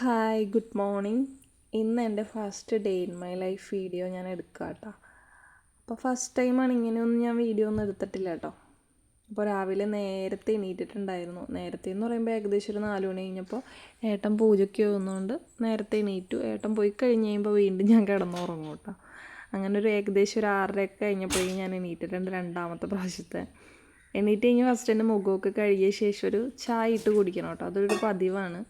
Hi good morning ഇന്ന് എന്റെ first day in my life video ഞാൻ എടുക്കുക കേട്ടോ അപ്പോൾ ഫസ്റ്റ് ടൈമാണ് ഇങ്ങനെയൊന്നും ഞാൻ വീഡിയോ ഒന്നും എടുത്തിട്ടില്ല കേട്ടോ അപ്പോൾ രാവിലെ നേരത്തെ എണീറ്റിട്ടുണ്ടായിരുന്നു. നേരത്തെ എന്ന് പറയുമ്പോൾ ഏകദേശം ഒരു നാല് മണി കഴിഞ്ഞപ്പോൾ ഏട്ടൻ പൂജയ്ക്ക് പോകുന്നതുകൊണ്ട് നേരത്തെ എണീറ്റു. ഏട്ടൻ പോയി കഴിഞ്ഞ് കഴിയുമ്പോൾ വീണ്ടും ഞാൻ കിടന്നുറങ്ങും കേട്ടോ അങ്ങനെ ഒരു ഏകദേശം ഒരു ആറരയൊക്കെ കഴിഞ്ഞപ്പോഴേക്കും ഞാൻ എണീറ്റിട്ടുണ്ട് രണ്ടാമത്തെ പ്രാവശ്യത്തെ. എണീറ്റ് കഴിഞ്ഞ് ഫസ്റ്റ് എന്റെ മുഖമൊക്കെ കഴുകിയ ശേഷം ഒരു ചായ ഇട്ട് കുടിക്കണം കേട്ടോ അതൊരു പതിവാണ്.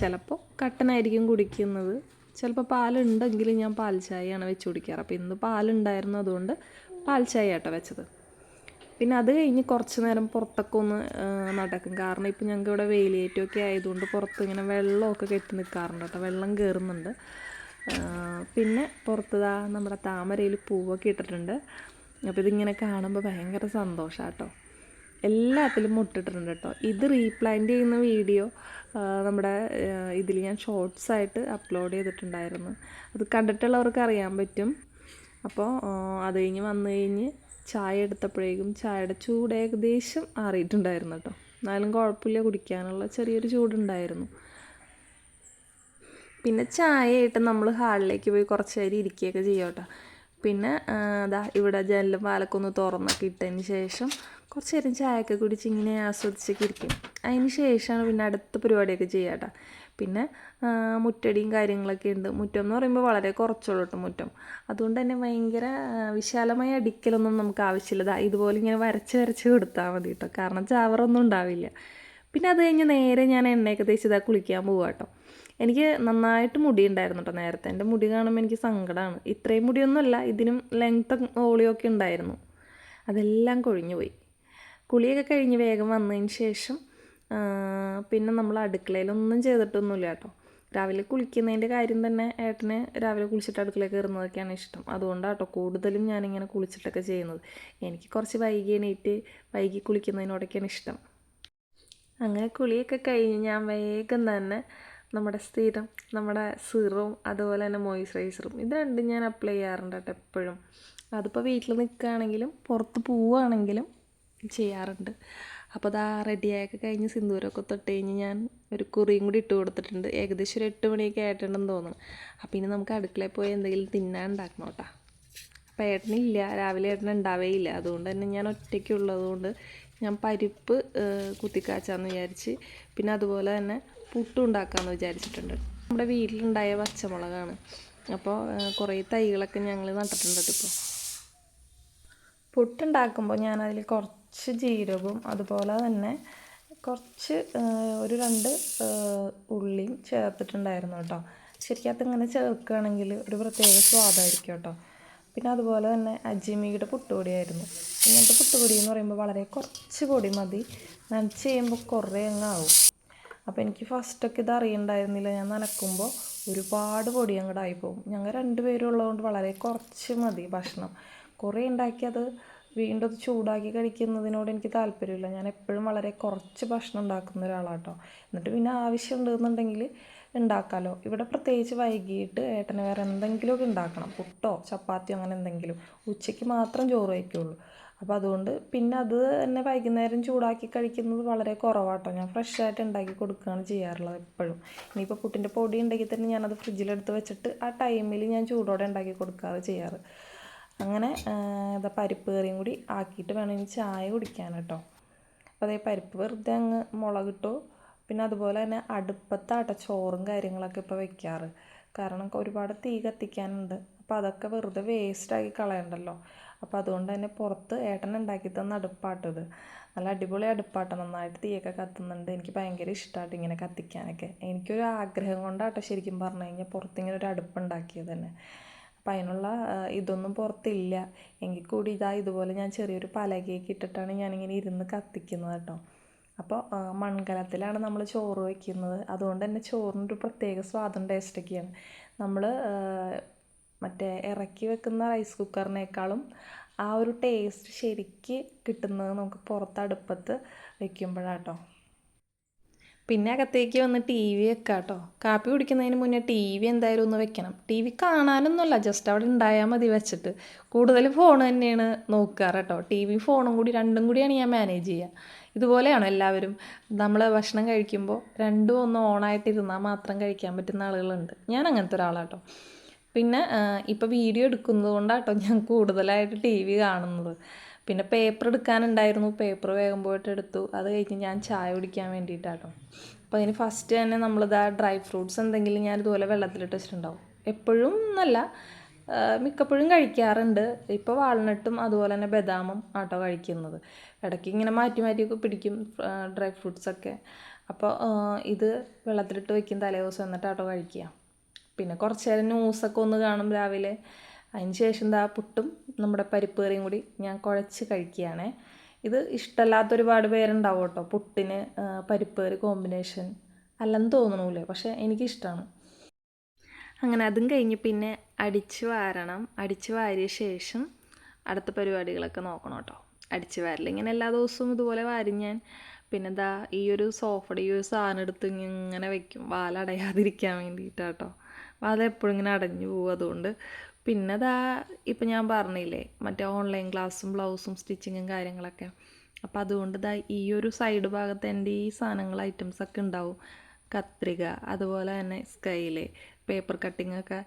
ചിലപ്പോൾ കട്ടനായിരിക്കും കുടിക്കുന്നത്. ചിലപ്പോൾ പാലുണ്ടെങ്കിൽ ഞാൻ പാൽ ചായയാണ് വെച്ച് കുടിക്കാറ്. അപ്പോൾ ഇന്ന് പാലുണ്ടായിരുന്നു അതുകൊണ്ട് പാൽ ചായ കേട്ടോ വെച്ചത്. പിന്നെ അത് കഴിഞ്ഞ് കുറച്ച് നേരം പുറത്തൊക്കെ ഒന്ന് നടക്കും. കാരണം ഇപ്പം ഞങ്ങൾക്ക് ഇവിടെ വെയിലേറ്റമൊക്കെ ആയതുകൊണ്ട് പുറത്ത് ഇങ്ങനെ വെള്ളമൊക്കെ കെട്ടി നിൽക്കാറുണ്ട് കേട്ടോ. വെള്ളം കയറുന്നുണ്ട് പിന്നെ പുറത്ത് നമ്മുടെ താമരയിൽ പൂവൊക്കെ ഇട്ടിട്ടുണ്ട്. അപ്പോൾ ഇതിങ്ങനെ കാണുമ്പോൾ ഭയങ്കര സന്തോഷമാണ് കേട്ടോ എല്ലാത്തിലും മുട്ടിട്ടുണ്ട് കേട്ടോ. ഇത് റീപ്ലാന്റ് ചെയ്യുന്ന വീഡിയോ നമ്മുടെ ഇതിൽ ഞാൻ ഷോർട്സ് ആയിട്ട് അപ്ലോഡ് ചെയ്തിട്ടുണ്ടായിരുന്നു. അത് കണ്ടിട്ടുള്ളവർക്ക് അറിയാൻ പറ്റും. അപ്പോൾ അത് കഴിഞ്ഞ് വന്നു കഴിഞ്ഞ് ചായ എടുത്തപ്പോഴേക്കും ചായയുടെ ചൂട് ഏകദേശം ആറിയിട്ടുണ്ടായിരുന്നു കേട്ടോ. എന്നാലും കുഴപ്പമില്ല കുടിക്കാനുള്ള ചെറിയൊരു ചൂടുണ്ടായിരുന്നു. പിന്നെ ചായയായിട്ട് നമ്മൾ ഹാളിലേക്ക് പോയി കുറച്ച് നേരം ഇരിക്കുകയൊക്കെ ചെയ്യാം കേട്ടോ. പിന്നെ അതാ ഇവിടെ ജനലും പാലക്കൊന്ന് തുറന്നൊക്കെ ഇട്ടതിന് ശേഷം കുറച്ച് നേരം ചായയൊക്കെ കുടിച്ച് ഇങ്ങനെ ആസ്വദിച്ചൊക്കെ ഇരിക്കും. അതിന് ശേഷമാണ് പിന്നെ അടുത്ത പരിപാടിയൊക്കെ ചെയ്യാട്ടോ പിന്നെ മുറ്റടിയും കാര്യങ്ങളൊക്കെ ഉണ്ട്. മുറ്റം എന്ന് പറയുമ്പോൾ വളരെ കുറച്ചുള്ളൂ കേട്ടോ മുറ്റം. അതുകൊണ്ട് തന്നെ ഭയങ്കര വിശാലമായ അടിക്കലൊന്നും നമുക്ക് ആവശ്യമില്ല. ഇതുപോലെ ഇങ്ങനെ വരച്ച് വരച്ച് കൊടുത്താൽ മതി കേട്ടോ. കാരണം ചാവറൊന്നും ഉണ്ടാവില്ല. പിന്നെ അത് കഴിഞ്ഞ് നേരെ ഞാൻ എണ്ണയൊക്കെ തേച്ച് ഇതാ കുളിക്കാൻ പോകുക കേട്ടോ എനിക്ക് നന്നായിട്ട് മുടി ഉണ്ടായിരുന്നു കേട്ടോ നേരത്തെ. എന്റെ മുടി കാണുമ്പോൾ എനിക്ക് സങ്കടമാണ് ഇത്രയും മുടിയൊന്നുമല്ല ഇതിനും ലെങ്ത്ത് ഓളിയൊക്കെ ഉണ്ടായിരുന്നു. അതെല്ലാം കൊഴിഞ്ഞു പോയി. കുളിയൊക്കെ കഴിഞ്ഞ് വേഗം വന്നതിന് ശേഷം പിന്നെ നമ്മൾ അടുക്കളയിലൊന്നും ചെയ്തിട്ടൊന്നുമില്ല കേട്ടോ രാവിലെ കുളിക്കുന്നതിന്റെ കാര്യം തന്നെ ഏട്ടന് രാവിലെ കുളിച്ചിട്ട് അടുക്കളയിൽ കയറുന്നതൊക്കെയാണ് ഇഷ്ടം. അതുകൊണ്ടാണ് കേട്ടോ കൂടുതലും ഞാനിങ്ങനെ കുളിച്ചിട്ടൊക്കെ ചെയ്യുന്നത്. എനിക്ക് കുറച്ച് വൈകി എണീറ്റ് വൈകി കുളിക്കുന്നതിനോടൊക്കെയാണ് ഇഷ്ടം. അങ്ങനെ കുളിയൊക്കെ കഴിഞ്ഞ് ഞാൻ വേഗം തന്നെ നമ്മുടെ സ്ഥിരം നമ്മുടെ സിറും അതുപോലെ തന്നെ മോയിസ്ചറൈസറും ഇത് രണ്ടും ഞാൻ അപ്ലൈ ചെയ്യാറുണ്ട് കേട്ടോ എപ്പോഴും. അതിപ്പോൾ വീട്ടിൽ നിൽക്കുകയാണെങ്കിലും പുറത്ത് പോവുകയാണെങ്കിലും ചെയ്യാറുണ്ട്. അപ്പോൾ അതാ റെഡിയായൊക്കെ കഴിഞ്ഞ് സിന്ദൂരമൊക്കെ തൊട്ട് കഴിഞ്ഞ് ഞാൻ ഒരു കുറിയും കൂടി ഇട്ട് കൊടുത്തിട്ടുണ്ട്. ഏകദേശം ഒരു എട്ട് മണിയൊക്കെ ആയിട്ടുണ്ടെന്ന് തോന്നുന്നു. അപ്പോൾ ഇനി നമുക്ക് അടുക്കളയിൽ പോയി എന്തെങ്കിലും തിന്നാൻ ഉണ്ടാക്കണം കേട്ടോ. അപ്പോൾ ഏട്ടനില്ല രാവിലെ ഏട്ടൻ ഉണ്ടാവേയില്ല. അതുകൊണ്ട് തന്നെ ഞാൻ ഒറ്റയ്ക്കുള്ളതുകൊണ്ട് ഞാൻ പരിപ്പ് കുത്തിക്കാച്ചാന്ന് വിചാരിച്ച് പിന്നെ അതുപോലെ തന്നെ പുട്ടും ഉണ്ടാക്കാമെന്ന് വിചാരിച്ചിട്ടുണ്ട്. നമ്മുടെ വീട്ടിലുണ്ടായ പച്ചമുളകാണ്. അപ്പോൾ കുറേ തൈകളൊക്കെ ഞങ്ങൾ നട്ടിട്ടുണ്ട് ഇപ്പോൾ. പുട്ടുണ്ടാക്കുമ്പോൾ ഞാനതിൽ കുറച്ച് ജീരകവും അതുപോലെ തന്നെ കുറച്ച് ഒരു രണ്ട് ഉള്ളിയും ചേർത്തിട്ടുണ്ടായിരുന്നു കേട്ടോ. ശരിക്കും അതിങ്ങനെ ചേർക്കുകയാണെങ്കിൽ ഒരു പ്രത്യേക സ്വാദായിരിക്കും കേട്ടോ. പിന്നെ അതുപോലെ തന്നെ അജിമിയുടെ പുട്ടുപൊടിയായിരുന്നു. ഇങ്ങനത്തെ പുട്ടുപൊടി എന്ന് പറയുമ്പോൾ വളരെ കുറച്ച് പൊടി മതി. നനച്ച് ചെയ്യുമ്പോൾ കുറേ ആവും. അപ്പോൾ എനിക്ക് ഫസ്റ്റൊക്കെ ഇത് അറിയണ്ടായിരുന്നില്ല. ഞാൻ നനക്കുമ്പോൾ ഒരുപാട് പൊടി അങ്ങോട്ട് പോകും ഞങ്ങൾ രണ്ടുപേരും ഉള്ളതുകൊണ്ട് വളരെ കുറച്ച് മതി ഭക്ഷണം. കുറേ ഉണ്ടാക്കി അത് വീണ്ടും അത് ചൂടാക്കി കഴിക്കുന്നതിനോട് എനിക്ക് താല്പര്യമില്ല. ഞാൻ എപ്പോഴും വളരെ കുറച്ച് ഭക്ഷണം ഉണ്ടാക്കുന്ന ഒരാളാട്ടോ. എന്നിട്ട് പിന്നെ ആവശ്യമുണ്ടെന്നുണ്ടെങ്കിൽ ഉണ്ടാക്കാമല്ലോ ഇവിടെ പ്രത്യേകിച്ച് വൈകിട്ട് ഏട്ടന് വേറെ എന്തെങ്കിലുമൊക്കെ ഉണ്ടാക്കണം. പുട്ടോ ചപ്പാത്തിയോ അങ്ങനെ എന്തെങ്കിലും. ഉച്ചയ്ക്ക് മാത്രം ചോറ് വയ്ക്കുള്ളൂ. അപ്പോൾ അതുകൊണ്ട് പിന്നെ അത് തന്നെ വൈകുന്നേരം ചൂടാക്കി കഴിക്കുന്നത് വളരെ കുറവാട്ടോ. ഞാൻ ഫ്രഷായിട്ട് ഉണ്ടാക്കി കൊടുക്കുകയാണ് ചെയ്യാറുള്ളത് എപ്പോഴും. ഇനിയിപ്പോൾ പുട്ടിന്റെ പൊടി ഉണ്ടെങ്കിൽ തന്നെ ഞാനത് ഫ്രിഡ്ജിലെടുത്ത് വെച്ചിട്ട് ആ ടൈമിൽ ഞാൻ ചൂടോടെ ഉണ്ടാക്കി കൊടുക്കാറ് ചെയ്യാറ്. അങ്ങനെ ഇതാ പരിപ്പ് കറിയും കൂടി ആക്കിയിട്ട് വേണം ഇനി ചായ കുടിക്കാൻ കേട്ടോ അപ്പോൾ അതേ പരിപ്പ് വെറുതെ അങ്ങ് മുളകിട്ടു. പിന്നെ അതുപോലെ തന്നെ അടുപ്പത്തട്ട ചോറും കാര്യങ്ങളൊക്കെ ഇപ്പോൾ വെക്കാറ്. കാരണം ഒരുപാട് തീ കത്തിക്കാനുണ്ട്. അപ്പോൾ അതൊക്കെ വെറുതെ വേസ്റ്റാക്കി കളയണ്ടല്ലോ. അപ്പോൾ അതുകൊണ്ട് തന്നെ പുറത്ത് ഏട്ടൻ ഉണ്ടാക്കി തന്ന അടുപ്പാട്ടത് നല്ല അടിപൊളി അടുപ്പാട്ടം. നന്നായിട്ട് തീയൊക്കെ കത്തുന്നുണ്ട്. എനിക്ക് ഭയങ്കര ഇഷ്ടമായിട്ട് ഇങ്ങനെ കത്തിക്കാനൊക്കെ. എനിക്കൊരു ആഗ്രഹം കൊണ്ടാട്ടോ ശരിക്കും പറഞ്ഞു കഴിഞ്ഞാൽ പുറത്തിങ്ങനെ ഒരു അടുപ്പ് ഉണ്ടാക്കിയത് തന്നെ. അപ്പം അതിനുള്ള ഇതൊന്നും പുറത്തില്ല. എങ്കിൽ കൂടി ഇതാ ഇതുപോലെ ഞാൻ ചെറിയൊരു പലകയൊക്കെ ഇട്ടിട്ടാണ് ഞാനിങ്ങനെ ഇരുന്ന് കത്തിക്കുന്നത് കേട്ടോ. അപ്പോൾ മൺകലത്തിലാണ് നമ്മൾ ചോറ് വയ്ക്കുന്നത് അതുകൊണ്ട് തന്നെ ചോറിനൊരു പ്രത്യേക സ്വാദും ടേസ്റ്റൊക്കെയാണ് നമ്മൾ മറ്റേ ഇറക്കി വെക്കുന്ന റൈസ് കുക്കറിനേക്കാളും ആ ഒരു ടേസ്റ്റ് ശരിക്ക് കിട്ടുന്നത് നമുക്ക് പുറത്ത് അടുപ്പത്ത് വെക്കുമ്പോഴാട്ടോ. പിന്നെ അകത്തേക്ക് വന്ന് ടി വി വെക്കാം കേട്ടോ കാപ്പി കുടിക്കുന്നതിന് മുന്നേ ടി വി എന്തായാലും ഒന്ന് വെക്കണം. ടി വി കാണാനൊന്നുമല്ല ജസ്റ്റ് അവിടെ ഉണ്ടായാൽ മതി വെച്ചിട്ട്. കൂടുതൽ ഫോൺ തന്നെയാണ് നോക്കാറ് കേട്ടോ. ടി വി ഫോണും കൂടി രണ്ടും കൂടിയാണ് ഞാൻ മാനേജ് ചെയ്യുക ഇതുപോലെയാണോ എല്ലാവരും? നമ്മൾ ഭക്ഷണം കഴിക്കുമ്പോൾ രണ്ടും ഒന്നും ഓണായിട്ടിരുന്നാൽ മാത്രം കഴിക്കാൻ പറ്റുന്ന ആളുകളുണ്ട്. ഞാൻ അങ്ങനത്തെ ഒരാളാട്ടോ. പിന്നെ ഇപ്പോൾ വീഡിയോ എടുക്കുന്നത് കൊണ്ടാട്ടോ ഞാൻ കൂടുതലായിട്ട് ടി വി കാണുന്നത്. പിന്നെ പേപ്പർ എടുക്കാനുണ്ടായിരുന്നു. പേപ്പർ വേഗം പോയിട്ട് എടുത്തു. അത് കഴിഞ്ഞ് ഞാൻ ചായ കുടിക്കാൻ വേണ്ടിയിട്ടാട്ടോ. അപ്പോൾ അതിന് ഫസ്റ്റ് തന്നെ നമ്മളിതാ ഡ്രൈ ഫ്രൂട്ട്സ് എന്തെങ്കിലും ഞാൻ ഇതുപോലെ വെള്ളത്തിലിട്ട് വെച്ചിട്ടുണ്ടാവും. എപ്പോഴും എന്നല്ല മിക്കപ്പോഴും കഴിക്കാറുണ്ട്. ഇപ്പോൾ വാൾനട്ടും അതുപോലെ തന്നെ ബദാമും ആട്ടോ കഴിക്കുന്നത്. ഇടയ്ക്ക് ഇങ്ങനെ മാറ്റി മാറ്റിയൊക്കെ പിടിക്കും ഡ്രൈ ഫ്രൂട്ട്സൊക്കെ അപ്പോൾ ഇത് വെള്ളത്തിലിട്ട് വയ്ക്കും തലേ ദിവസം എന്നിട്ടാട്ടോ കഴിക്കുക. പിന്നെ കുറച്ച് നേരം ന്യൂസൊക്കെ ഒന്ന് കാണും രാവിലെ. അതിന് ശേഷം എന്താ പുട്ടും നമ്മുടെ പരിപ്പ് കറിയും കൂടി ഞാൻ കുഴച്ച് കഴിക്കുകയാണേ. ഇത് ഇഷ്ടമല്ലാത്ത ഒരുപാട് പേരുണ്ടാവും കേട്ടോ. പുട്ടിന് പരിപ്പ് കറി കോമ്പിനേഷൻ. അല്ലെന്ന് തോന്നണമില്ലേ പക്ഷേ എനിക്കിഷ്ടമാണ് അങ്ങനെ അതും കഴിഞ്ഞ് പിന്നെ അടിച്ച് വാരണം. അടിച്ച് വാരിയ ശേഷം അടുത്ത പരിപാടികളൊക്കെ നോക്കണം കേട്ടോ. അടിച്ച് വാരൽ ഇങ്ങനെ എല്ലാ ദിവസവും ഇതുപോലെ വാരും ഞാൻ. പിന്നെ ദാ ഈ ഒരു സോഫയുടെ ഈ ഒരു സാധനം എടുത്ത് ഇങ്ങനെ വെക്കും. വാലടയാതിരിക്കാൻ വേണ്ടിയിട്ടാട്ടോ വാല എപ്പോഴും ഇങ്ങനെ അടഞ്ഞു പോകും അതുകൊണ്ട്. പിന്നെ ദാ ഇപ്പം ഞാൻ പറഞ്ഞില്ലേ മറ്റേ ഓൺലൈൻ ക്ലാസ്സും ബ്ലൗസും സ്റ്റിച്ചിങ്ങും കാര്യങ്ങളൊക്കെ. അപ്പം അതുകൊണ്ട് ദാ ഈ ഒരു സൈഡ് ഭാഗത്ത് എന്റെ ഈ സാധനങ്ങൾ ഐറ്റംസൊക്കെ ഉണ്ടാവും. കത്രിക അതുപോലെ തന്നെ സ്കൈൽ പേപ്പർ കട്ടിങ്ങൊക്കെ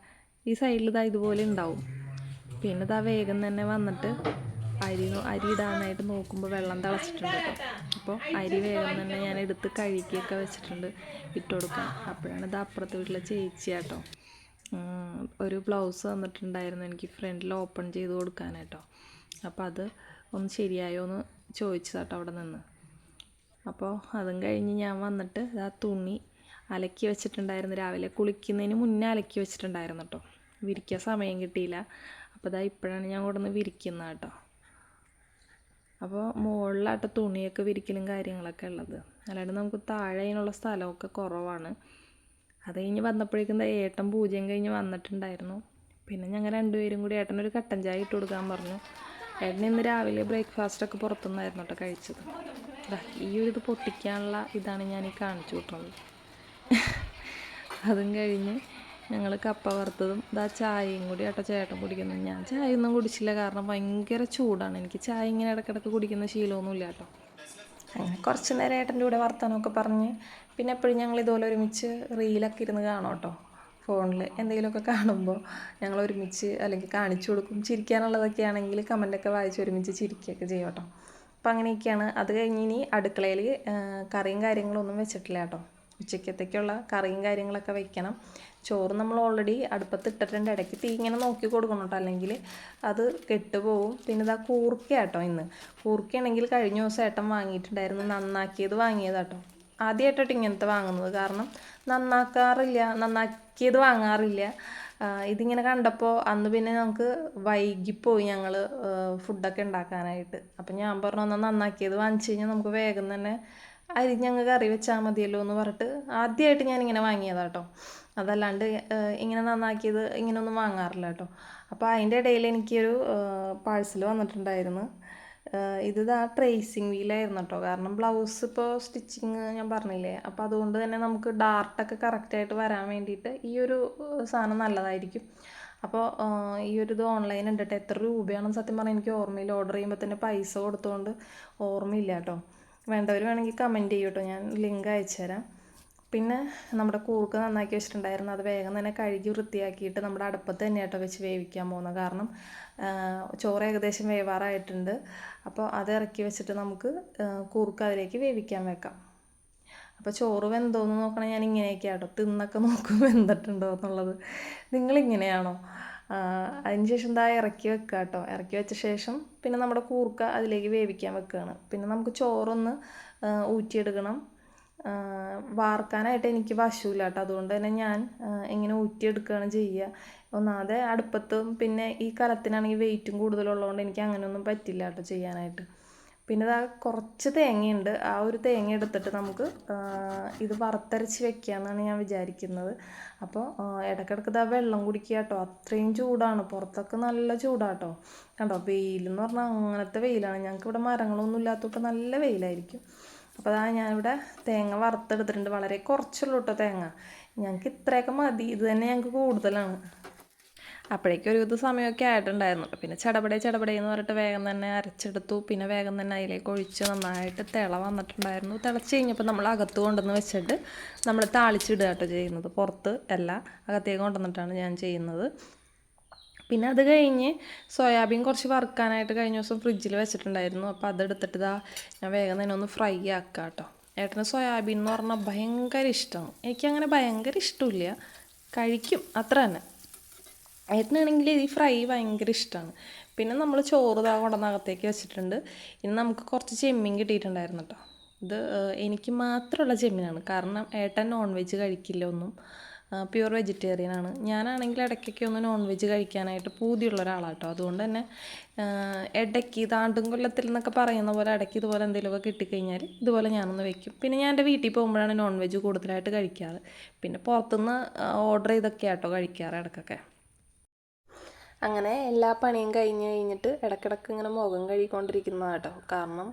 ഈ സൈഡിൽ ഇതാ ഇതുപോലെ ഉണ്ടാവും പിന്നെ ഇതാ വേഗം തന്നെ വന്നിട്ട് അരി അരി ഇടാനായിട്ട് നോക്കുമ്പോൾ വെള്ളം തിളച്ചിട്ടുണ്ട് അപ്പോൾ അരി വേഗം തന്നെ ഞാൻ എടുത്ത് കഴുകിയൊക്കെ വെച്ചിട്ടുണ്ട് ഇട്ട് കൊടുക്കാൻ. അപ്പോഴാണ് ഇത് അപ്പുറത്തെ വീട്ടിലെ ചേച്ചി കേട്ടോ ഒരു ബ്ലൗസ് തന്നിട്ടുണ്ടായിരുന്നു എനിക്ക് ഫ്രണ്ടിൽ ഓപ്പൺ ചെയ്ത് കൊടുക്കാനായിട്ടോ. അപ്പോൾ അത് ഒന്ന് ശരിയായോ എന്ന് ചോദിച്ചതാട്ടോ അവിടെ നിന്ന്. അപ്പോൾ അതും കഴിഞ്ഞ് ഞാൻ വന്നിട്ട് ആ തുണി അലക്കി വെച്ചിട്ടുണ്ടായിരുന്നു രാവിലെ. കുളിക്കുന്നതിന് മുന്നേ അലക്കി വെച്ചിട്ടുണ്ടായിരുന്നു കേട്ടോ വിരിക്കാൻ സമയം കിട്ടിയില്ല. അപ്പോൾ ഇതാ ഇപ്പോഴാണ് ഞാൻ കൊണ്ടുവന്ന് വിരിക്കുന്നത് കേട്ടോ. അപ്പോൾ മുകളിലാട്ട തുണിയൊക്കെ വിരിക്കലും കാര്യങ്ങളൊക്കെ ഉള്ളത്. അല്ലാണ്ട് നമുക്ക് താഴെ അതിനുള്ള സ്ഥലമൊക്കെ കുറവാണ്. അത് കഴിഞ്ഞ് വന്നപ്പോഴേക്കും ഏട്ടൻ പൂജയും കഴിഞ്ഞ് വന്നിട്ടുണ്ടായിരുന്നു. പിന്നെ ഞങ്ങൾ രണ്ടുപേരും കൂടി ഏട്ടൻ ഒരു കട്ടൻ ചായ ഇട്ട് കൊടുക്കാൻ പറഞ്ഞു. ഏട്ടൻ ഇന്ന് രാവിലെ ബ്രേക്ക്ഫാസ്റ്റൊക്കെ പുറത്തുനിന്നായിരുന്നു കേട്ടോ കഴിച്ചത്. ഈ ഒരു ഇത് പൊട്ടിക്കാനുള്ള ഇതാണ് ഞാൻ ഈ കാണിച്ചു കൂട്ടുന്നത് അതും കഴിഞ്ഞ് ഞങ്ങൾ കപ്പ വറുത്തതും ഇതാ ചായയും കൂടി ആട്ടോ ചേട്ടൻ കുടിക്കുന്നത്. ഞാൻ ചായ ഒന്നും കുടിച്ചില്ല കാരണം ഭയങ്കര ചൂടാണ്. എനിക്ക് ചായ ഇങ്ങനെ ഇടയ്ക്കിടയ്ക്ക് കുടിക്കുന്ന ശീലമൊന്നുമില്ല കേട്ടോ. അങ്ങനെ കുറച്ച് നേരം ഏട്ടന്റെ കൂടെ വർത്തമാനമൊക്കെ പറഞ്ഞ് പിന്നെ എപ്പോഴും ഞങ്ങൾ ഇതുപോലെ ഒരുമിച്ച് റീലൊക്കെ ഇരുന്ന് കാണും കേട്ടോ. ഫോണിൽ എന്തെങ്കിലുമൊക്കെ കാണുമ്പോൾ ഞങ്ങൾ ഒരുമിച്ച് അല്ലെങ്കിൽ കാണിച്ചു കൊടുക്കും. ചിരിക്കാനുള്ളതൊക്കെ ആണെങ്കിൽ കമന്റൊക്കെ വായിച്ച് ഒരുമിച്ച് ചിരിക്കുകയൊക്കെ ചെയ്യും കേട്ടോ. അപ്പോൾ അങ്ങനെയൊക്കെയാണ്. അത് കഴിഞ്ഞ് ഇനി അടുക്കളയിൽ കറിയും കാര്യങ്ങളൊന്നും വെച്ചിട്ടില്ല കേട്ടോ. ഉച്ചക്കത്തേക്കുള്ള കറിയും കാര്യങ്ങളൊക്കെ വെക്കണം. ചോറ് നമ്മൾ ഓൾറെഡി അടുപ്പത്ത് ഇട്ടിട്ടുണ്ട് ഇടയ്ക്ക് തീ ഇങ്ങനെ നോക്കി കൊടുക്കണം കേട്ടോ. അല്ലെങ്കിൽ അത് കെട്ടുപോകും പിന്നെ ഇതാ കൂർക്ക കേട്ടോ ഇന്ന്. കൂർക്കയാണെങ്കിൽ കഴിഞ്ഞ ദിവസം ഏട്ടൻ വാങ്ങിയിട്ടുണ്ടായിരുന്നു. നന്നാക്കിയത് വാങ്ങിയതാട്ടോ ആദ്യമായിട്ടോ ഇങ്ങനത്തെ വാങ്ങുന്നത്. കാരണം നന്നാക്കാറില്ല. നന്നാക്കിയത് വാങ്ങാറില്ല. ഇതിങ്ങനെ കണ്ടപ്പോൾ അന്ന് പിന്നെ നമുക്ക് വൈകിപ്പോയി ഞങ്ങൾ ഫുഡൊക്കെ ഉണ്ടാക്കാനായിട്ട്. അപ്പം ഞാൻ പറഞ്ഞു എന്നാൽ നന്നാക്കിയത് വാങ്ങിച്ചു കഴിഞ്ഞാൽ നമുക്ക് വേഗം തന്നെ അരിഞ്ഞങ്ങ് കറി വെച്ചാൽ മതിയല്ലോ എന്ന് പറഞ്ഞിട്ട് ആദ്യമായിട്ട് ഞാൻ ഇങ്ങനെ വാങ്ങിയതാട്ടോ അതല്ലാണ്ട് ഇങ്ങനെ നന്നാക്കിയത് ഇങ്ങനെയൊന്നും വാങ്ങാറില്ല കേട്ടോ. അപ്പോൾ അതിന്റെ ഇടയിൽ എനിക്കൊരു പാഴ്സൽ വന്നിട്ടുണ്ടായിരുന്നു. ഇത് ആ ട്രേസിങ് വീലായിരുന്നു കേട്ടോ. കാരണം ബ്ലൗസ് ഇപ്പോൾ സ്റ്റിച്ചിങ് ഞാൻ പറഞ്ഞില്ലേ. അപ്പോൾ അതുകൊണ്ട് തന്നെ നമുക്ക് ഡാർട്ടൊക്കെ കറക്റ്റായിട്ട് വരാൻ വേണ്ടിയിട്ട് ഈ ഒരു സാധനം നല്ലതായിരിക്കും. അപ്പോൾ ഈ ഒരു ഇത് ഓൺലൈൻ ഉണ്ട് കേട്ടോ. എത്ര രൂപയാണെന്ന് സത്യം പറഞ്ഞാൽ എനിക്ക് ഓർമ്മയില്ല. ഓർഡർ ചെയ്യുമ്പോൾ തന്നെ പൈസ കൊടുത്തുകൊണ്ട് ഓർമ്മയില്ല കേട്ടോ. വേണ്ടവർ വേണമെങ്കിൽ കമന്റ് ചെയ്യൂ കേട്ടോ ഞാൻ ലിങ്ക് അയച്ചു തരാം. പിന്നെ നമ്മുടെ കൂർക്ക നന്നാക്കി വെച്ചിട്ടുണ്ടായിരുന്നു. അത് വേഗം തന്നെ കഴുകി വൃത്തിയാക്കിയിട്ട് നമ്മുടെ അടുപ്പത്ത് തന്നെ കേട്ടോ വെച്ച് വേവിക്കാൻ പോകുന്നത്. കാരണം ചോറ് ഏകദേശം വേവാറായിട്ടുണ്ട്. അപ്പോൾ അത് ഇറക്കി വെച്ചിട്ട് നമുക്ക് കൂർക്ക് അതിലേക്ക് വേവിക്കാൻ വെക്കാം. അപ്പോൾ ചോറ് വെന്തോന്ന് നോക്കണേ ഞാൻ ഇങ്ങനെയൊക്കെ കേട്ടോ തിന്നൊക്കെ നോക്കും വെന്തിട്ടുണ്ടോ എന്നുള്ളത്. നിങ്ങളിങ്ങനെയാണോ? അതിന് ശേഷം എന്താ ഇറക്കി വെക്കുക കേട്ടോ ഇറക്കി വെച്ച ശേഷം പിന്നെ നമ്മുടെ കൂർക്ക അതിലേക്ക് വേവിക്കാൻ വെക്കുകയാണ് പിന്നെ നമുക്ക് ചോറൊന്ന് ഊറ്റിയെടുക്കണം. വാർക്കാനായിട്ട് എനിക്ക് വശമില്ല കേട്ടോ അതുകൊണ്ട് തന്നെ ഞാൻ ഇങ്ങനെ ഊറ്റിയെടുക്കുകയാണ് ചെയ്യുക ഒന്നാതെ അടുപ്പത്തും പിന്നെ ഈ കലത്തിനാണെങ്കിൽ വെയിറ്റും കൂടുതലുള്ളതുകൊണ്ട് എനിക്ക് അങ്ങനെയൊന്നും പറ്റില്ല കേട്ടോ ചെയ്യാനായിട്ട്. പിന്നെ ഇതാ കുറച്ച് തേങ്ങയുണ്ട്. ആ ഒരു തേങ്ങ എടുത്തിട്ട് നമുക്ക് ഇത് വറുത്തരച്ച് വെക്കാമെന്നാണ് ഞാൻ വിചാരിക്കുന്നത്. അപ്പോൾ ഇടയ്ക്കിടയ്ക്ക് ഇതാ വെള്ളം കുടിക്കുക കേട്ടോ. അത്രയും ചൂടാണ്. പുറത്തൊക്കെ നല്ല ചൂടാട്ടോ കണ്ടോ? വെയിലെന്ന് പറഞ്ഞാൽ അങ്ങനത്തെ വെയിലാണ്. ഞങ്ങൾക്ക് ഇവിടെ മരങ്ങളൊന്നും ഇല്ലാത്തപ്പോൾ നല്ല വെയിലായിരിക്കും. അപ്പോൾ അതാ ഞാനിവിടെ തേങ്ങ വറുത്തെടുത്തിട്ടുണ്ട്. വളരെ കുറച്ചുള്ളൂ കേട്ടോ തേങ്ങ. ഞങ്ങൾക്ക് ഇത്രയൊക്കെ മതി. ഇത് തന്നെ ഞങ്ങൾക്ക് കൂടുതലാണ്. അപ്പോഴേക്കും ഒരു ഇത് സമയമൊക്കെ ആയിട്ടുണ്ടായിരുന്നു. പിന്നെ ചടപടേ ചടപടേ എന്ന് പറഞ്ഞിട്ട് വേഗം തന്നെ അരച്ചെടുത്തു. പിന്നെ വേഗം തന്നെ അതിലേക്ക് ഒഴിച്ച് നന്നായിട്ട് തിള വന്നിട്ടുണ്ടായിരുന്നു. തിളച്ച് കഴിഞ്ഞപ്പോൾ നമ്മൾ അകത്ത് കൊണ്ടുവന്ന് വെച്ചിട്ട് നമ്മൾ താളിച്ചിടുക കേട്ടോ ചെയ്യുന്നത്. പുറത്ത് അല്ല അകത്തേക്ക് കൊണ്ടുവന്നിട്ടാണ് ഞാൻ ചെയ്യുന്നത്. പിന്നെ അത് കഴിഞ്ഞ് സോയാബീൻ കുറച്ച് വറുക്കാനായിട്ട് കഴിഞ്ഞ ദിവസം ഫ്രിഡ്ജിൽ വെച്ചിട്ടുണ്ടായിരുന്നു. അപ്പോൾ അതെടുത്തിട്ട് ഇതാ ഞാൻ വേഗം തന്നെ ഒന്ന് ഫ്രൈ ആക്കാം കേട്ടോ. ഏട്ടന് സോയാബീൻ എന്ന് പറഞ്ഞാൽ ഭയങ്കര ഇഷ്ടമാണ് എനിക്കങ്ങനെ ഭയങ്കര ഇഷ്ടമില്ല. കഴിക്കും അത്ര തന്നെ. ഏട്ടനാണെങ്കിൽ ഈ ഫ്രൈ ഭയങ്കര ഇഷ്ടമാണ് പിന്നെ നമ്മൾ ചോറ് താ കൊണ്ടുവന്നകത്തേക്ക് വെച്ചിട്ടുണ്ട്. ഇനി നമുക്ക് കുറച്ച് ചെമ്മീൻ കിട്ടിയിട്ടുണ്ടായിരുന്നു കേട്ടോ ഇത് എനിക്ക് മാത്രമുള്ള ചെമ്മീനാണ്. കാരണം ഏട്ടൻ നോൺ വെജ് കഴിക്കില്ല ഒന്നും. പ്യുവർ വെജിറ്റേറിയൻ ആണ്. ഞാനാണെങ്കിൽ ഇടയ്ക്കൊക്കെ ഒന്ന് നോൺ വെജ് കഴിക്കാനായിട്ട് പൂതിയുള്ള ഒരാളാണ് കേട്ടോ അതുകൊണ്ട് തന്നെ ഇടയ്ക്ക് താണ്ടും കൊല്ലത്തിൽ എന്നൊക്കെ പറയുന്ന പോലെ ഇടയ്ക്ക് ഇതുപോലെ എന്തെങ്കിലുമൊക്കെ കിട്ടിക്കഴിഞ്ഞാൽ ഇതുപോലെ ഞാനൊന്ന് വെക്കും. പിന്നെ ഞാൻ എന്റെ വീട്ടിൽ പോകുമ്പോഴാണ് നോൺ വെജ് കൂടുതലായിട്ട് കഴിക്കാറ്. പിന്നെ പുറത്തുനിന്ന് ഓർഡർ ചെയ്തൊക്കെ ആട്ടോ കഴിക്കാറ് ഇടയ്ക്കൊക്കെ. അങ്ങനെ എല്ലാ പണിയും കഴിഞ്ഞ് കഴിഞ്ഞിട്ട് ഇടക്കിടക്ക് ഇങ്ങനെ മുഖം കഴുകിക്കൊണ്ടിരിക്കുന്നതാണ് കേട്ടോ. കാരണം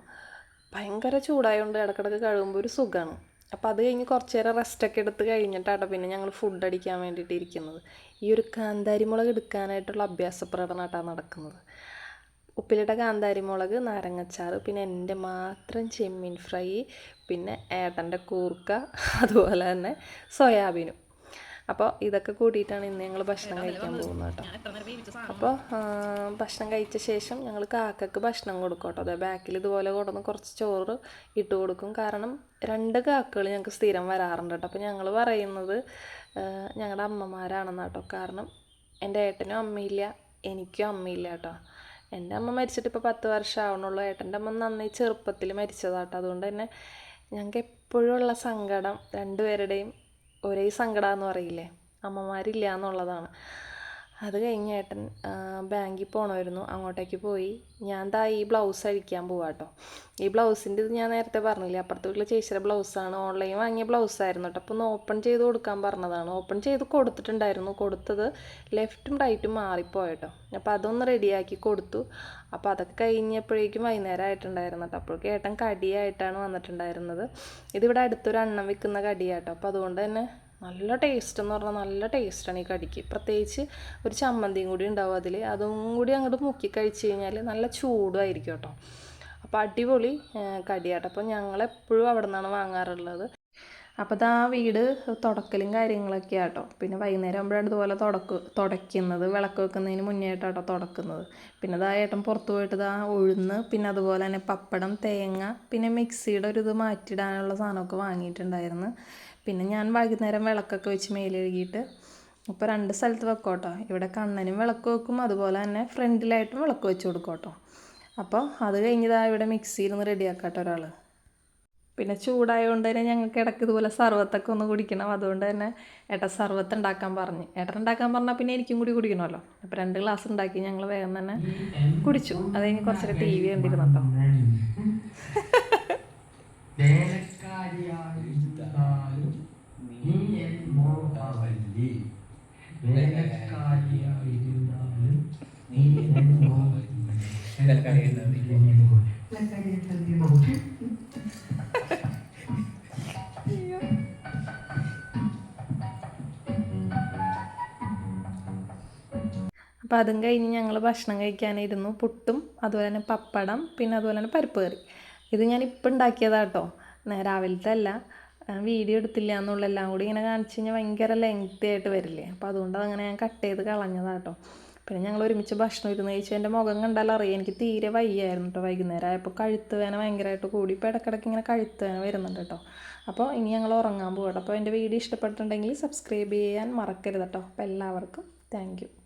ഭയങ്കര ചൂടായതുകൊണ്ട് ഇടക്കിടക്ക് കഴുകുമ്പോൾ ഒരു സുഖമാണ് അപ്പോൾ അത് കഴിഞ്ഞ് കുറച്ച് നേരം റെസ്റ്റൊക്കെ എടുത്ത് കഴിഞ്ഞിട്ടാട്ടോ പിന്നെ ഞങ്ങൾ ഫുഡ് അടിക്കാൻ വേണ്ടിയിട്ട് ഇരിക്കുന്നത്. ഈ ഒരു കാന്താരി മുളക് എടുക്കാനായിട്ടുള്ള അഭ്യാസ പ്രകടനമായിട്ടാണ് നടക്കുന്നത്. ഉപ്പിലിട്ട കാന്താരി മുളക് നാരങ്ങച്ചാറ് പിന്നെ എന്റെ മാത്രം ചെമ്മീൻ ഫ്രൈ പിന്നെ ഏട്ടന്റെ കൂർക്ക അതുപോലെ തന്നെ സോയാബീനും. അപ്പോൾ ഇതൊക്കെ കൂടിയിട്ടാണ് ഇന്ന് ഞങ്ങൾ ഭക്ഷണം കഴിക്കാൻ പോകുന്നത് കേട്ടോ. അപ്പോൾ ഭക്ഷണം കഴിച്ച ശേഷം ഞങ്ങൾ കാക്കക്ക് ഭക്ഷണം കൊടുക്കും കേട്ടോ. അതെ ബാക്കിൽ ഇതുപോലെ കൊണ്ടുവന്ന് കുറച്ച് ചോറ് ഇട്ട് കൊടുക്കും. കാരണം രണ്ട് കാക്കകൾ ഞങ്ങൾക്ക് സ്ഥിരം വരാറുണ്ട് കേട്ടോ. അപ്പോൾ ഞങ്ങൾ പറയുന്നത് ഞങ്ങളുടെ അമ്മമാരാണെന്ന് കേട്ടോ. കാരണം എന്റെ ഏട്ടനും അമ്മയില്ല എനിക്കും അമ്മയില്ല കേട്ടോ. എന്റെ അമ്മ മരിച്ചിട്ട് ഇപ്പോൾ പത്ത് വർഷം ആവണുള്ളൂ ഏട്ടന്റെ അമ്മ നന്നായി ചെറുപ്പത്തിൽ മരിച്ചതാട്ടോ അതുകൊണ്ട് തന്നെ ഞങ്ങൾക്ക് എപ്പോഴും ഉള്ള സങ്കടം രണ്ടുപേരുടെയും ഒരേ സങ്കടമെന്ന് പറയില്ലേ? അമ്മമാരില്ല എന്നുള്ളതാണ് അത് കഴിഞ്ഞ് ഏട്ടൻ ബാങ്കിൽ പോകണമായിരുന്നു അങ്ങോട്ടേക്ക് പോയി. ഞാൻ ദാ ഈ ബ്ലൗസ് അഴിക്കാൻ പോവാ കേട്ടോ ഈ ബ്ലൗസിന്റെ ഇത് ഞാൻ നേരത്തെ പറഞ്ഞില്ലേ അപ്പുറത്തെ വീട്ടിൽ ചേച്ചിയുടെ ബ്ലൗസാണ് ഓൺലൈൻ വാങ്ങിയ ബ്ലൗസായിരുന്നു കേട്ടോ അപ്പോൾ ഒന്ന് ഓപ്പൺ ചെയ്ത് കൊടുക്കാൻ പറഞ്ഞതാണ്. ഓപ്പൺ ചെയ്ത് കൊടുത്തിട്ടുണ്ടായിരുന്നു. കൊടുത്തത് ലെഫ്റ്റും റൈറ്റും മാറിപ്പോയട്ടോ അപ്പോൾ അതൊന്ന് റെഡിയാക്കി കൊടുത്തു. അപ്പോൾ അതൊക്കെ കഴിഞ്ഞപ്പോഴേക്കും വൈകുന്നേരം ആയിട്ടുണ്ടായിരുന്നു കേട്ടോ അപ്പോഴേക്കും ഏട്ടൻ കടിയായിട്ടാണ് വന്നിട്ടുണ്ടായിരുന്നത്. ഇതിവിടെ അടുത്തൊരു അണ്ണം വിൽക്കുന്ന കടിയാട്ടോ അപ്പോൾ അതുകൊണ്ട് തന്നെ നല്ല ടേസ്റ്റ് എന്ന് പറഞ്ഞാൽ നല്ല ടേസ്റ്റാണ് ഈ കടിക്ക്. പ്രത്യേകിച്ച് ഒരു ചമ്മന്തിയും കൂടി ഉണ്ടാവും അതിൽ അതും കൂടി അങ്ങോട്ട് മുക്കി കഴിച്ച് കഴിഞ്ഞാൽ നല്ല ചൂടുമായിരിക്കും കേട്ടോ. അപ്പോൾ അടിപൊളി കടിയാട്ടോ. അപ്പോൾ ഞങ്ങളെപ്പോഴും അവിടെ നിന്നാണ് വാങ്ങാറുള്ളത്. അപ്പോൾ ഇതാ വീട് തുടക്കലും കാര്യങ്ങളൊക്കെ ആട്ടോ പിന്നെ വൈകുന്നേരം ആകുമ്പോഴാണ് ഇതുപോലെ തുടക്ക് തുടയ്ക്കുന്നത്. വിളക്ക് വെക്കുന്നതിന് മുന്നേ ആയിട്ടാട്ടോ തുടക്കുന്നത്. പിന്നെ ഇതാ ഏട്ടൻ പുറത്ത് പോയിട്ട് ഇതാ ഉഴുന്ന് പിന്നെ അതുപോലെ തന്നെ പപ്പടം തേങ്ങ പിന്നെ മിക്സിയുടെ ഒരു ഇത് മാറ്റിയിടാനുള്ള സാധനമൊക്കെ വാങ്ങിയിട്ടുണ്ടായിരുന്നു. പിന്നെ ഞാൻ വൈകുന്നേരം വിളക്കൊക്കെ വെച്ച് മേലെഴുകിയിട്ട് ഇപ്പോൾ രണ്ട് സ്ഥലത്ത് വെക്കും കേട്ടോ ഇവിടെ കണ്ണനും വിളക്ക് വെക്കും അതുപോലെ തന്നെ ഫ്രണ്ടിലായിട്ടും വിളക്ക് വെച്ച് കൊടുക്കോട്ടോ കേട്ടോ അപ്പോൾ അത് കഴിഞ്ഞതാ ഇവിടെ മിക്സിയിലൊന്ന് റെഡിയാക്കാട്ടോ റെഡിയാക്കാം ഒരാൾ പിന്നെ ചൂടായതുകൊണ്ട് തന്നെ ഞങ്ങൾക്ക് ഇടയ്ക്ക് ഇതുപോലെ സർവത്തൊക്കെ ഒന്ന് കുടിക്കണം അതുകൊണ്ട് തന്നെ ഏട്ട സർവത്ത് ഉണ്ടാക്കാൻ പറഞ്ഞ് ഏട്ടൻ ഉണ്ടാക്കാൻ പറഞ്ഞാൽ പിന്നെ എനിക്കും കൂടി കുടിക്കണമല്ലോ അപ്പോൾ രണ്ട് ഗ്ലാസ് ഉണ്ടാക്കി ഞങ്ങൾ വേഗം തന്നെ കുടിച്ചു അത് കഴിഞ്ഞ് കുറച്ചൊക്കെ ടി വി കണ്ടിരുന്നു കേട്ടോ വേലക്കാരിയായിരുന്നാലും നീ എൻ മോഹവല്ലി വേലക്കാരിയായിരുന്നാലും നീ അപ്പോൾ അതും കഴിഞ്ഞ് ഞങ്ങൾ ഭക്ഷണം കഴിക്കാനിരുന്നു പുട്ടും അതുപോലെ തന്നെ പപ്പടം പിന്നെ അതുപോലെ തന്നെ പരിപ്പ് കറി. ഇത് ഞാൻ ഇപ്പം ഉണ്ടാക്കിയതാട്ടോ രാവിലത്തെ അല്ല. വീഡിയോ എടുത്തില്ല എന്നുള്ള എല്ലാം കൂടി ഇങ്ങനെ കാണിച്ച് കഴിഞ്ഞാൽ ഭയങ്കര ലെങ്തി ആയിട്ട് വരില്ലേ? അപ്പോൾ അതുകൊണ്ട് അതങ്ങനെ ഞാൻ കട്ട് ചെയ്ത് കളഞ്ഞതാട്ടോ. പിന്നെ ഞങ്ങൾ ഒരുമിച്ച് ഭക്ഷണം ഇരുന്ന് കഴിച്ചു. എന്റെ മുഖം കണ്ടാൽ അറിയാം. എനിക്ക് തീരെ വയ്യായിരുന്നു കേട്ടോ വൈകുന്നേരം. ആയപ്പോൾ കഴുത്ത് വേന ഭയങ്കരമായിട്ട് കൂടി. ഇപ്പോൾ ഇടയ്ക്കിടയ്ക്ക് ഇങ്ങനെ കഴുത്ത് വേന വരുന്നുണ്ട് കേട്ടോ അപ്പോൾ ഇനി ഞങ്ങൾ ഉറങ്ങാൻ പോകട്ടോ അപ്പോൾ എന്റെ വീഡിയോ ഇഷ്ടപ്പെട്ടിട്ടുണ്ടെങ്കിൽ സബ്സ്ക്രൈബ് ചെയ്യാൻ മറക്കരുത് കേട്ടോ അപ്പോൾ എല്ലാവർക്കും താങ്ക്